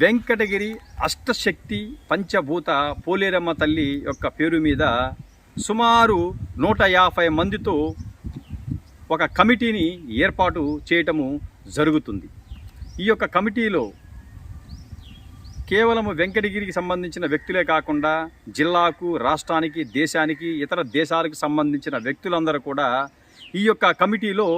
వెంకటగిరి అష్టశక్తి పంచభూత పోలేరమ్మ తల్లి యొక్క పేరు మీద సుమారు నూట యాభై మందితో ఒక కమిటీని ఏర్పాటు చేయటము జరుగుతుంది. ఈ యొక్క కమిటీలో కేవలం వెంకటగిరికి సంబంధించిన వ్యక్తులే కాకుండా జిల్లాకు రాష్ట్రానికి దేశానికి ఇతర దేశాలకు సంబంధించిన వ్యక్తులందరూ కూడా ఈ యొక్క కమిటీలో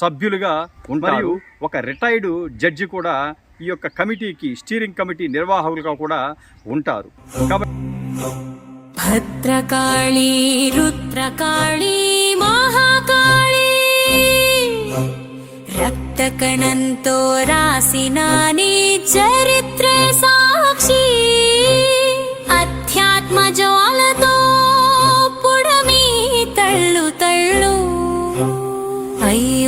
సభ్యులుగా ఉంటారు. ఒక రిటైర్డ్ జడ్జి కూడా ఈ యొక్క కమిటీకి స్టీరింగ్ కమిటీ నిర్వాహకులుగా కూడా ఉంటారు. కాబట్టి భద్రకాళీ రుద్రకాళీ మహాకాళీ రక్తకణంతో రాసిన చరిత్ర సాక్షి అధ్యాత్మ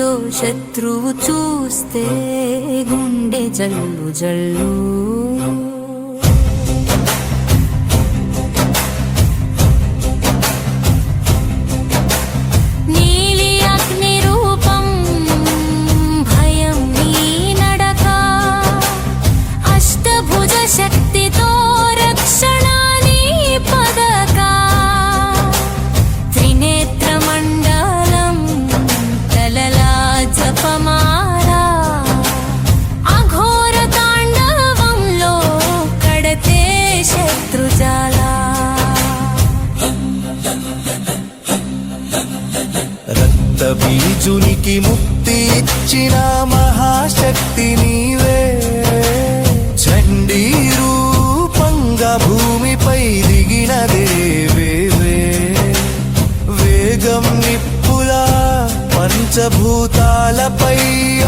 అయ్యో శత్రువు చూస్తే గుండె జల్లు జల్లు. బీజునికి ముక్తి ఇచ్చిన మహాశక్తి నీవే. చండీ రూపంగా భూమిపై దిగిన దేవేవే వేగం నిప్పులా పంచభూతాలపై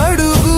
అడుగు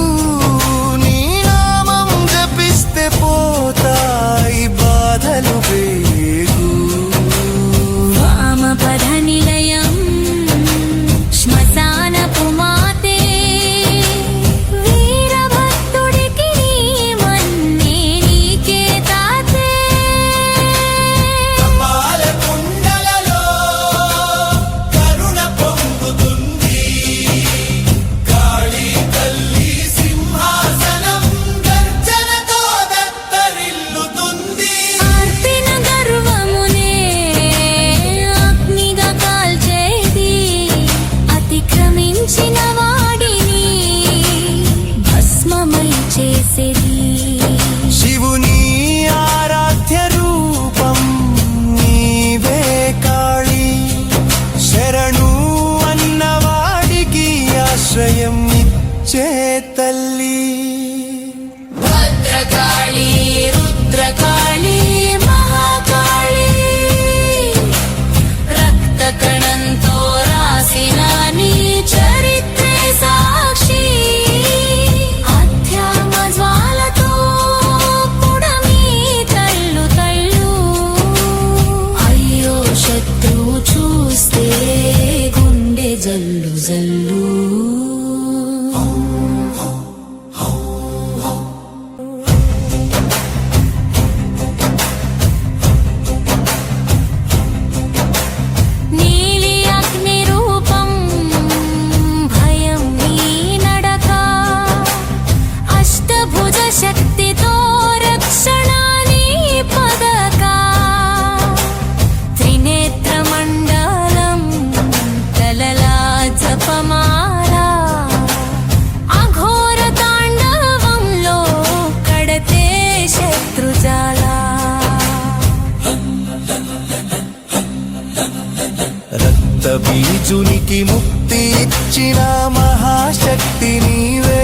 అర్జునికి ముక్తి ఇచ్చిన మహాశక్తి నీవే.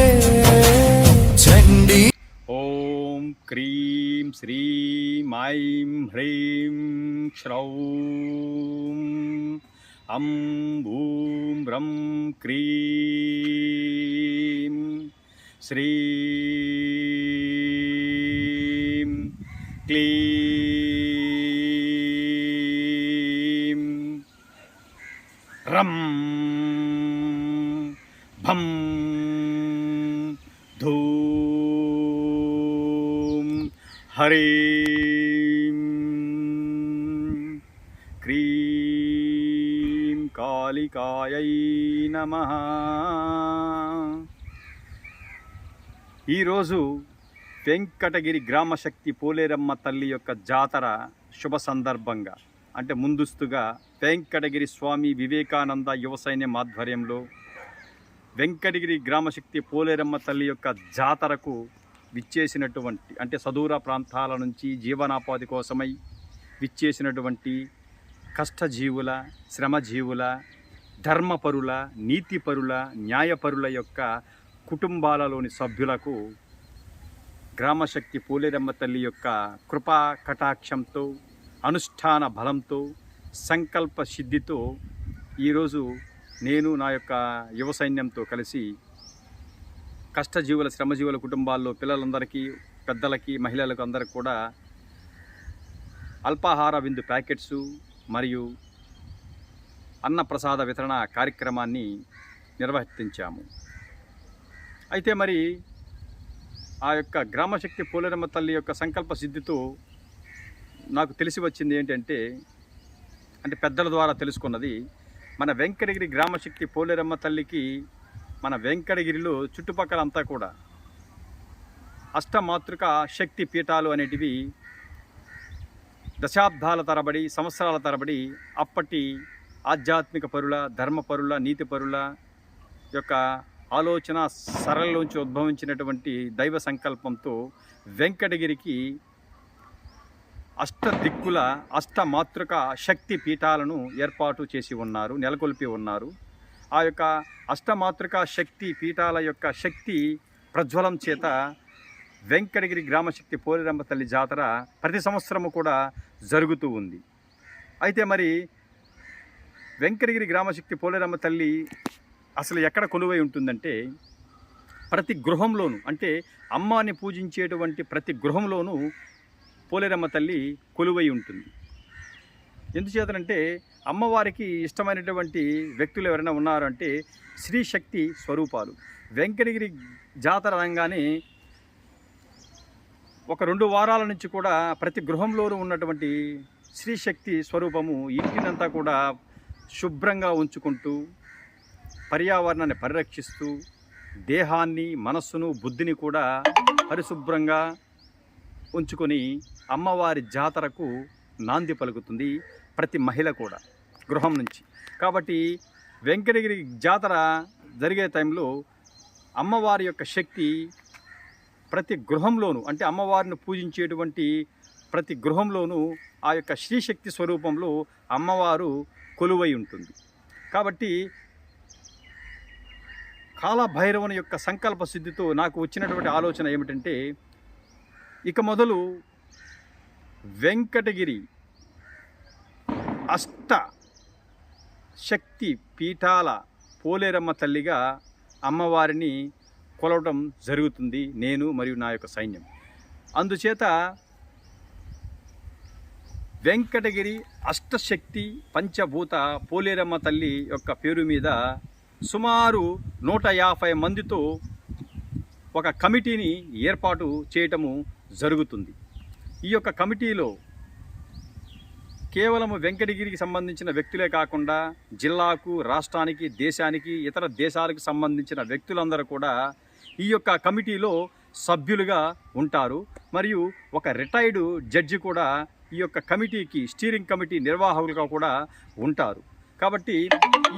చండి ఓం క్రీం శ్రీం ఐం హ్రీం శ్రౌం అం భూం బ్రం క్రీం శ్రీం క్లీం రం భం ధూం హరి క్రీం కాళికాయై నమ. ఈరోజు వెంకటగిరి గ్రామశక్తి పోలేరమ్మ తల్లి యొక్క జాతర శుభ సందర్భంగా అంటే ముందస్తుగా వెంకటగిరి స్వామి వివేకానంద యువ సైన్యం ఆధ్వర్యంలో వెంకటగిరి గ్రామశక్తి పోలేరమ్మ తల్లి యొక్క జాతరకు విచ్చేసినటువంటి అంటే సదూర ప్రాంతాల నుంచి జీవనాపాధి కోసమై విచ్చేసినటువంటి కష్టజీవుల శ్రమజీవుల ధర్మపరుల నీతిపరుల న్యాయపరుల యొక్క కుటుంబాలలోని సభ్యులకు గ్రామశక్తి పోలేరమ్మ తల్లి యొక్క కృపా కటాక్షంతో అనుష్ఠాన బలంతో సంకల్ప సిద్ధితో ఈరోజు నేను నా యొక్క యువ సైన్యంతో కలిసి కష్టజీవుల శ్రమజీవుల కుటుంబాల్లో పిల్లలందరికీ పెద్దలకి మహిళలకు అందరికి కూడా అల్పాహార విందు ప్యాకెట్స్ మరియు అన్నప్రసాద వితరణ కార్యక్రమాన్ని నిర్వర్తించాము అయితే మరి ఆ యొక్క గ్రామశక్తి పోలేరమ్మ తల్లి యొక్క సంకల్ప సిద్ధితో నాకు తెలిసి వచ్చింది ఏంటంటే అంటే పెద్దల ద్వారా తెలుసుకున్నది. మన వెంకటగిరి గ్రామశక్తి పోలేరమ్మ తల్లికి మన వెంకటగిరిలో చుట్టుపక్కల అంతా కూడా అష్టమాతృక శక్తి పీఠాలు అనేటివి దశాబ్దాల తరబడి సంవత్సరాల తరబడి అప్పటి ఆధ్యాత్మిక పరుల ధర్మపరుల నీతిపరుల యొక్క ఆలోచన సరళలోంచి ఉద్భవించినటువంటి దైవ సంకల్పంతో వెంకటగిరికి అష్ట దిక్కుల అష్టమాతృక శక్తి పీఠాలను ఏర్పాటు చేసి ఉన్నారు నెలకొల్పి ఉన్నారు. ఆ యొక్క అష్టమాతృక శక్తి పీఠాల యొక్క శక్తి ప్రజ్వలం చేత వెంకటగిరి గ్రామశక్తి పోలిరమ్మ తల్లి జాతర ప్రతి సంవత్సరము కూడా జరుగుతూ ఉంది. అయితే మరి వెంకటగిరి గ్రామశక్తి పోలేరమ్మ తల్లి అసలు ఎక్కడ కొలువై ఉంటుందంటే ప్రతి గృహంలోనూ అంటే అమ్మాని పూజించేటువంటి ప్రతి గృహంలోనూ పోలేరమ్మ తల్లి కొలువై ఉంటుంది. ఎందుచేతనంటే అమ్మవారికి ఇష్టమైనటువంటి వ్యక్తులు ఎవరైనా ఉన్నారంటే శ్రీశక్తి స్వరూపాలు. వెంకటగిరి జాతర రంగానే ఒక రెండు వారాల నుంచి కూడా ప్రతి గృహంలోనూ ఉన్నటువంటి శ్రీశక్తి స్వరూపము ఇంటినంతా కూడా శుభ్రంగా ఉంచుకుంటూ పర్యావరణాన్ని పరిరక్షిస్తూ దేహాన్ని మనస్సును బుద్ధిని కూడా పరిశుభ్రంగా ఉంచుకొని అమ్మవారి జాతరకు నాంది పలుకుతుంది ప్రతి మహిళ కూడా గృహం నుంచి. కాబట్టి వెంకటగిరి జాతర జరిగే టైంలో అమ్మవారి యొక్క శక్తి ప్రతి గృహంలోనూ అంటే అమ్మవారిని పూజించేటువంటి ప్రతి గృహంలోనూ ఆ యొక్క శ్రీశక్తి స్వరూపంలో అమ్మవారు కొలువై ఉంటుంది. కాబట్టి కాలభైరవుని యొక్క సంకల్ప సిద్ధితో నాకు వచ్చినటువంటి ఆలోచన ఏమిటంటే ఇక మొదలు వెంకటగిరి అష్ట శక్తి పీఠాల పోలేరమ్మ తల్లిగా అమ్మవారిని కొలవడం జరుగుతుంది నేను మరియు నా యొక్క సైన్యం. అందుచేత వెంకటగిరి అష్టశక్తి పంచభూత పోలేరమ్మ తల్లి యొక్క పేరు మీద సుమారు నూట యాభై మందితో ఒక కమిటీని ఏర్పాటు చేయటము జరుగుతుంది. ఈ యొక్క కమిటీలో కేవలం వెంకటగిరికి సంబంధించిన వ్యక్తులే కాకుండా జిల్లాకు రాష్ట్రానికి దేశానికి ఇతర దేశాలకు సంబంధించిన వ్యక్తులందరూ కూడా ఈ యొక్క కమిటీలో సభ్యులుగా ఉంటారు. మరియు ఒక రిటైర్డు జడ్జి కూడా ఈ యొక్క కమిటీకి స్టీరింగ్ కమిటీ నిర్వాహకులుగా కూడా ఉంటారు. కాబట్టి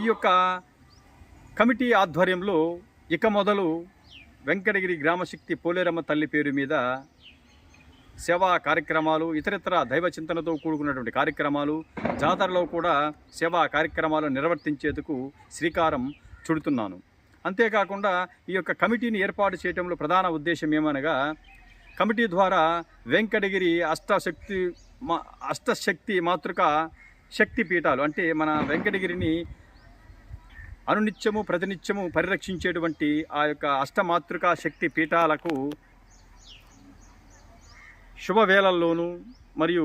ఈ యొక్క కమిటీ ఆధ్వర్యంలో ఇక మొదలు వెంకటగిరి గ్రామశక్తి పోలేరమ్మ తల్లి పేరు మీద సేవా కార్యక్రమాలు ఇతరితర దైవ చింతనతో కూడుకున్నటువంటి కార్యక్రమాలు జాతరలో కూడా సేవా కార్యక్రమాలు నిర్వర్తించేందుకు శ్రీకారం చుడుతున్నాను. అంతేకాకుండా ఈ యొక్క కమిటీని ఏర్పాటు చేయడంలో ప్రధాన ఉద్దేశం ఏమనగా కమిటీ ద్వారా వెంకటగిరి అష్టశక్తి మా అష్టశక్తి మాతృక శక్తి పీఠాలు అంటే మన వెంకటగిరిని అనునిత్యము ప్రతినిత్యము పరిరక్షించేటువంటి ఆ యొక్క అష్టమాతృక శక్తి పీఠాలకు శుభవేళల్లోనూ మరియు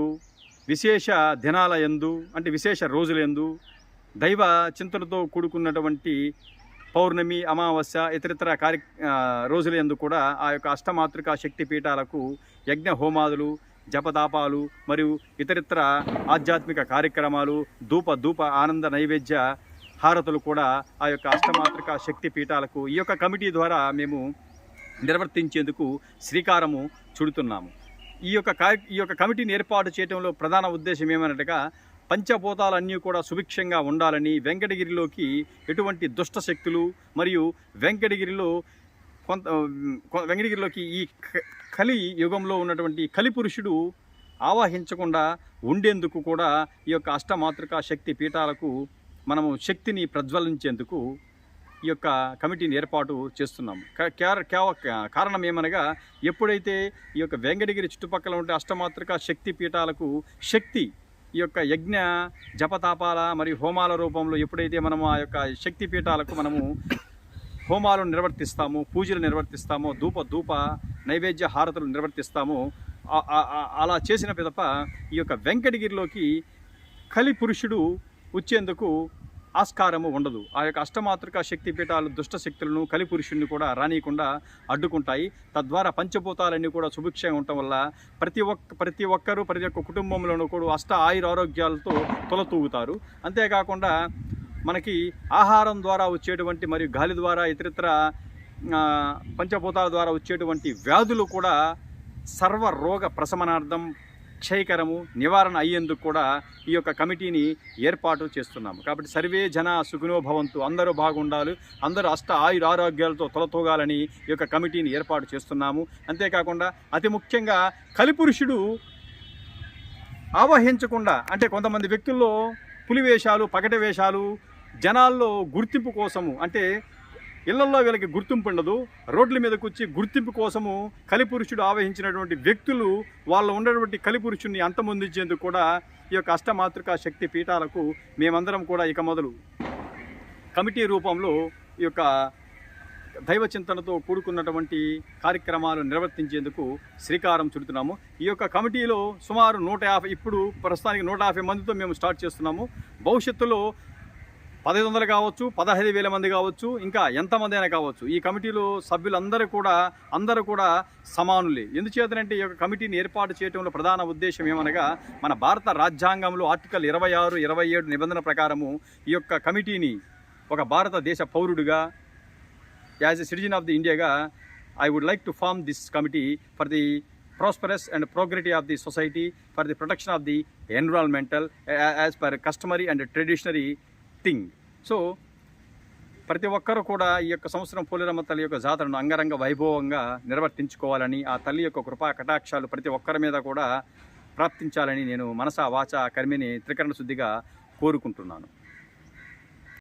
విశేష దినాల యందు అంటే విశేష రోజులందు దైవ చింతనతో కూడుకున్నటువంటి పౌర్ణమి అమావాస్య ఇతరితర కార్య రోజుల యందు కూడా ఆ యొక్క అష్టమాతృక శక్తి పీఠాలకు యజ్ఞ హోమాదులు జపదాపాలు మరియు ఇతరితర ఆధ్యాత్మిక కార్యక్రమాలు ధూప ధూప ఆనంద నైవేద్య హారతులు కూడా ఆ యొక్క అష్టమాతృక శక్తి పీఠాలకు ఈ యొక్క కమిటీ ద్వారా మేము నిర్వర్తించేందుకు శ్రీకారము చుడుతున్నాము. ఈ యొక్క ఈ యొక్క కమిటీని ఏర్పాటు చేయడంలో ప్రధాన ఉద్దేశం ఏమనటగా పంచభూతాలన్నీ కూడా సుభిక్షంగా ఉండాలని వెంకటగిరిలోకి ఎటువంటి దుష్ట శక్తులు మరియు వెంకటగిరిలో కొంత వెంకటగిరిలోకి ఈ కలి యుగంలో ఉన్నటువంటి కలి పురుషుడు ఆవాహించకుండా ఉండేందుకు కూడా ఈ యొక్క అష్టమాతృకా శక్తి పీఠాలకు మనము శక్తిని ప్రజ్వలించేందుకు ఈ యొక్క కమిటీని ఏర్పాటు చేస్తున్నాము. కేర- కేవ- కారణం ఏమనగా ఎప్పుడైతే ఈ యొక్క వెంకటగిరి చుట్టుపక్కల ఉండే అష్టమాతృక శక్తి పీఠాలకు శక్తి ఈ యొక్క యజ్ఞ జపతాపాల మరియు హోమాల రూపంలో ఎప్పుడైతే మనము ఆ యొక్క శక్తి పీఠాలకు మనము హోమాలు నిర్వర్తిస్తాము పూజలు నిర్వర్తిస్తాము ధూప ధూప నైవేద్య హారతులు నిర్వర్తిస్తాము అలా చేసిన పిదప ఈ యొక్క వెంకటగిరిలోకి కలి పురుషుడు వచ్చేందుకు ఆస్కారము ఉండదు. ఆ యొక్క అష్టమాతృక శక్తి పీఠాలు దుష్ట శక్తులను కలిపురుషుణ్ణి కూడా రానియకుండా అడ్డుకుంటాయి. తద్వారా పంచభూతాలన్నీ కూడా సుభిక్షంగా ఉండటం వల్ల ప్రతి ఒక్క ప్రతి ఒక్కరూ ప్రతి ఒక్క కుటుంబంలోనూ కూడా అష్ట ఆయుర ఆరోగ్యాలతో తొలతూగుతారు. అంతేకాకుండా మనకి ఆహారం ద్వారా వచ్చేటువంటి మరియు గాలి ద్వారా ఇతరితర పంచభూతాల ద్వారా వచ్చేటువంటి వ్యాధులు కూడా సర్వ రోగ ప్రశమనార్థం క్షయకరము నివారణ అయ్యేందుకు కూడా ఈ యొక్క కమిటీని ఏర్పాటు చేస్తున్నాము. కాబట్టి సర్వే జన సుగుణో భవంతు అందరూ బాగుండాలి అందరూ అష్ట ఆయుర ఆరోగ్యాలతో తొలతూగాలని ఈ యొక్క కమిటీని ఏర్పాటు చేస్తున్నాము. అంతేకాకుండా అతి ముఖ్యంగా కలిపురుషుడు ఆవహించకుండా అంటే కొంతమంది వ్యక్తుల్లో పులి వేషాలు పగటి వేషాలు జనాల్లో గుర్తింపు కోసము అంటే ఇళ్ళలో వీళ్ళకి గుర్తింపు ఉండదు రోడ్ల మీదకు వచ్చి గుర్తింపు కోసము కలిపురుషుడు ఆవహించినటువంటి వ్యక్తులు వాళ్ళు ఉన్నటువంటి కలిపురుషుడిని అంతమొందించేందుకు కూడా ఈ యొక్క అష్టమాతృక శక్తి పీఠాలకు మేమందరం కూడా ఇక మొదలు. కమిటీ రూపంలో ఈ యొక్క దైవ చింతనతో కూడుకున్నటువంటి కార్యక్రమాలు నిర్వర్తించేందుకు శ్రీకారం చుడుతున్నాము. ఈ యొక్క కమిటీలో సుమారు నూట యాభై ఇప్పుడు ప్రస్తుతానికి నూట యాభై మందితో మేము స్టార్ట్ చేస్తున్నాము. భవిష్యత్తులో పదహైదు వందలు కావచ్చు పదహైదు వేల మంది కావచ్చు ఇంకా ఎంతమంది అయినా కావచ్చు. ఈ కమిటీలో సభ్యులందరూ కూడా అందరూ కూడా సమానులే. ఎందుచేతనంటే ఈ యొక్క కమిటీని ఏర్పాటు చేయడంలో ప్రధాన ఉద్దేశం ఏమనగా మన భారత రాజ్యాంగంలో ఆర్టికల్ ఇరవై ఆరు ఇరవై ఏడు నిబంధన ప్రకారము ఈ యొక్క కమిటీని ఒక భారతదేశ పౌరుడిగా as a citizen of the ఇండియాగా I would like to form this committee for the prosperous and progress of the society for the protection of the environmental as per customary and traditionary thing so ప్రతి ఒక్కరూ కూడా ఈ యొక్క సంవత్సరం పోలేరమ్మ తల్లి యొక్క జాతరను అంగరంగ వైభవంగా నిర్వర్తించుకోవాలని ఆ తల్లి యొక్క కృపా కటాక్షాలు ప్రతి ఒక్కరి మీద కూడా ప్రాప్తించాలని నేను మనసా వాచ కర్మిని త్రికరణ శుద్ధిగా కోరుకుంటున్నాను.